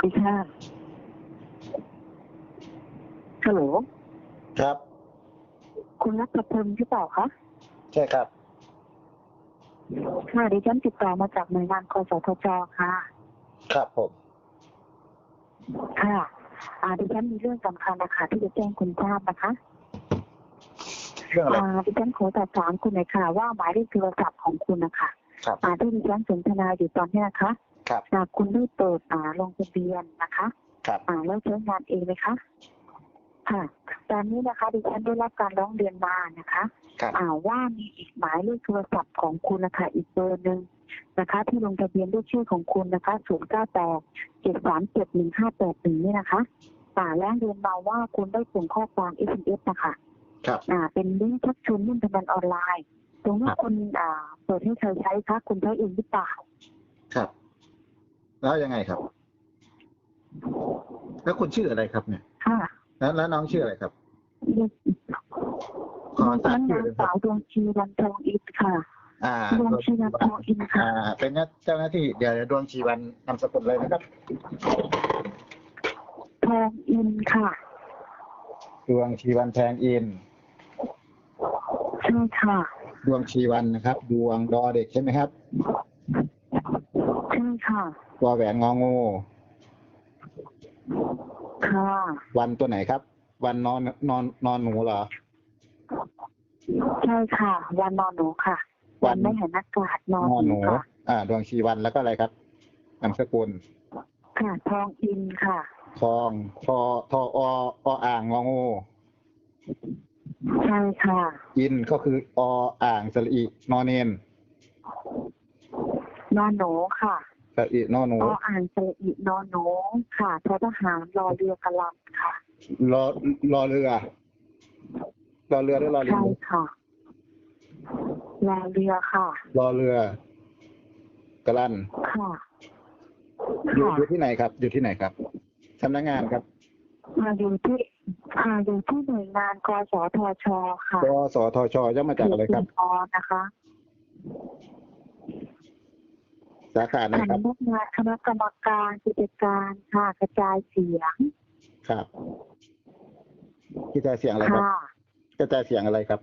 ดีค่ะฮัลโหลครับ คุณรัตพลหรือเปล่าคะใช่ครับค่ะดิฉันติดต่อมาจากหน่วยงานกสทชค่ะ ครับผม ค่ะอ่าดิฉันมีเรื่องสำคัญนะคะที่จะแจ้งคุณทราบนะคะเรื่องอะไรอ่าดิฉันขอสอบถามคุณหน่อยค่ะว่าหมายเลขโทรศัพท์ของคุณนะคะ ครับอ่าที่ดิฉันสนทนาอยู่ตอนนี้นะคะครับอ่าคุณได้เปิดอ่าลงทะเบียนนะคะครับอ่าแล้วใช้งานเองไหมคะค่ะตอนนี้นะคะดิฉันได้รับการร้องเรียนมานะคะครับอ่าว่ามีอีกหมายเลขโทรศัพท์ของคุณนะคะอีกเบอร์หนึ่งนะคะ ที่ลงทะเบียนด้วยชื่อของคุณนะคะ0 9 8 7 3 7 1 5 8 1นี่นะคะอ่าร้องเรียนมาว่าคุณได้ส่งข้อความ SMS นะคะครับอ่าเป็นลิงก์ชักชวนเล่นพนันออนไลน์ ตรงนี้ครับคุณอ่าเปิดให้ใครใช้คะคุณใช้เองหรือเปล่าครับ แล้วยังไงครับ แล้วคุณชื่ออะไรครับเนี่ยค่ะแล้วแล้วน้องชื่ออะไรครับดิขอทราฉับนชื่อนาเลงยครัสาบวดวงชีวันทองอิฐค่ะ อ่าดวงชีวันทองอินค่ะ อ่า เป็นเจ้าหน้าที่เดี๋ยวดวงชีวันนามสกุลเลยนะครับ ทองอินค่ะดวงชีวันแทงอิน ใช่ค่ะ ดวงชีวันนะครับ ดวงดอเด็กใช่ไหมครับใช่ค่ะวอแหวนงองูค่ะวันตัวไหนครับ วันนอนนอนนอนหนูเหรอใช่ค่ะ วันนอนหนูค่ะ วัวันนไม่เห็นอากาศนอนนอนหหนูนูค่ะอ่า ดวงชีวันแล้วก็อะไรครับนามสกุลค่ะทองอินค่ะ ทองทอทออออ่างงองู ใช่ค่ะ อินก็คือออ่างสระอีนอเนนนอนหนูค่ะสระอีนอหนูออ่านเสอินอนหนูค่ะททหารรอเรือกระลำค่ะ รอรอเรือ รอเรือหรือรอลิงใช่ค่ะ รอเรือค่ะ รอเรือกระลันค่ะอยู่ค่ะอยู่ที่ไหนครับ อยู่ที่ไหนครับสำนักงานครับมาอยู่ที่ ค่ะอยู่ที่หน่วยงานกสทชค่ะกสทชย่อมาจากอะไรครับเขตชุมพรนะคะ สาขาไหนคครับณะงานคณะกรรมการกิจการค่ะกระจายเสียง ครับกระจายเสียงอะไรครับ ค่ะ กระจายเสียงอะไรครับ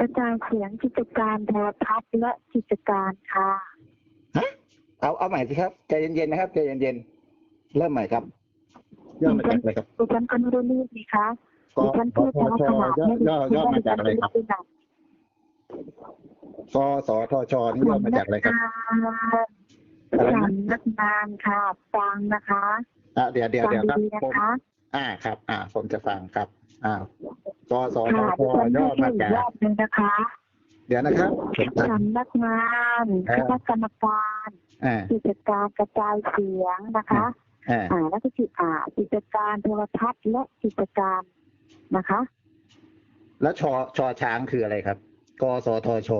กระจายเสียงกิจการโทรทัศน์และกิจการค่ะ เอาเอาใหม่สิครับใจเย็นๆนะครับใจเย็นๆเริ่มใหม่ครับ ย่อมาจากอะไรครับดิฉันก็ไม่ได้รีบนี่คะกดิฉันพูดทช้าชขนาดย่อไม่ย่อย่อมาจากอะไรครับดิฉันกสทชนี่ย่อมาจากอะไรครับสำนักอะไรงานนะสำนักงานค่ะฟังนะคะอะเดี๋ยวเดี๋ยวฟัเดี๋ยวครับดีๆนะผมคะอ่าครับ อ่าผมจะฟังครับ อ่ากสทค่ะชดิฉันย่อพูดมาอีกจากรอบหนึงนะคะเดี๋ยวนะครับผมฟังสำนักงานเอคอณะกรรมการอ่ากิจการกระจายเสียงนะคะ อ่าอ่าแล้วก็กิจอ่ากิจการโทรทัศน์และกิจการนะคะ แล้วชอชอช้างคืออะไรครับกสทช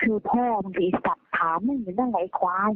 คือพ่อบางทีสัตว์ถามไม่เหมือนนั่นไหลควาย